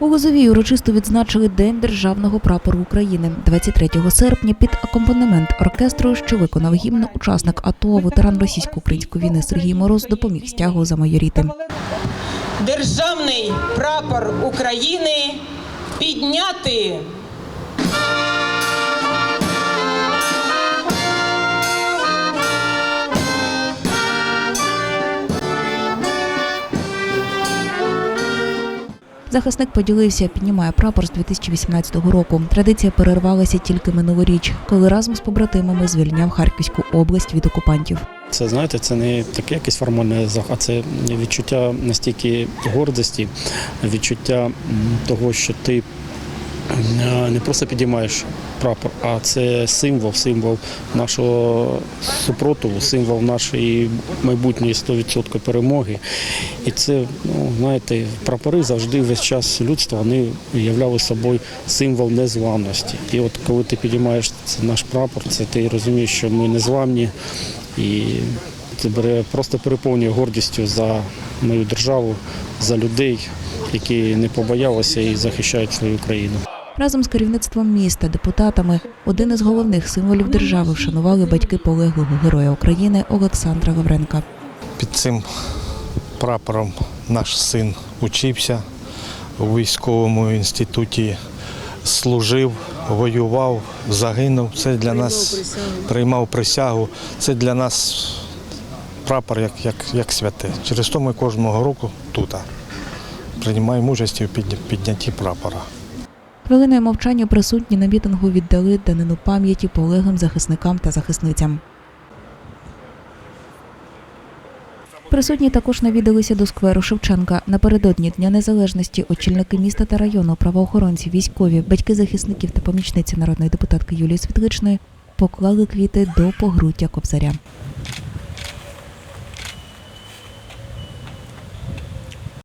У Лозовій урочисто відзначили День державного прапору України 23 серпня під акомпанемент оркестру, що виконав гімн учасник АТО, ветеран російсько-української війни Сергій Мороз допоміг стягу замайоріти. Державний прапор України підняти. Захисник поділився, піднімає прапор з 2018 року. Традиція перервалася тільки минулоріч, коли разом з побратимами звільняв Харківську область від окупантів. Це знаєте, це не таке якесь формальне а це відчуття настільки гордості, відчуття того, що ти не просто підіймаєш прапор, а це символ, символ нашого супротиву, символ нашої майбутньої 100% перемоги. І це, ну знаєте, прапори завжди весь час людства вони являли собою символ незламності. І от коли ти підіймаєш наш прапор, це ти розумієш, що ми незламні. І це бере просто переповнює гордістю за мою державу, за людей, які не побоялися і захищають свою країну. Разом з керівництвом міста, депутатами, один із головних символів держави вшанували батьки полеглого героя України Олександра Лавренка. Під цим прапором наш син учився у військовому інституті, служив, воював, загинув. Це для нас приймав присягу. Це для нас прапор як, як, як святе. Через то ми кожного року тут приймаємо участь у піднятті прапора. Хвилиною мовчання присутні на мітингу віддали данину пам'яті полеглим захисникам та захисницям. Присутні також навідалися до скверу Шевченка. Напередодні Дня Незалежності очільники міста та району, правоохоронці, військові, батьки захисників та помічниці народної депутатки Юлії Світличної поклали квіти до погруття кобзаря.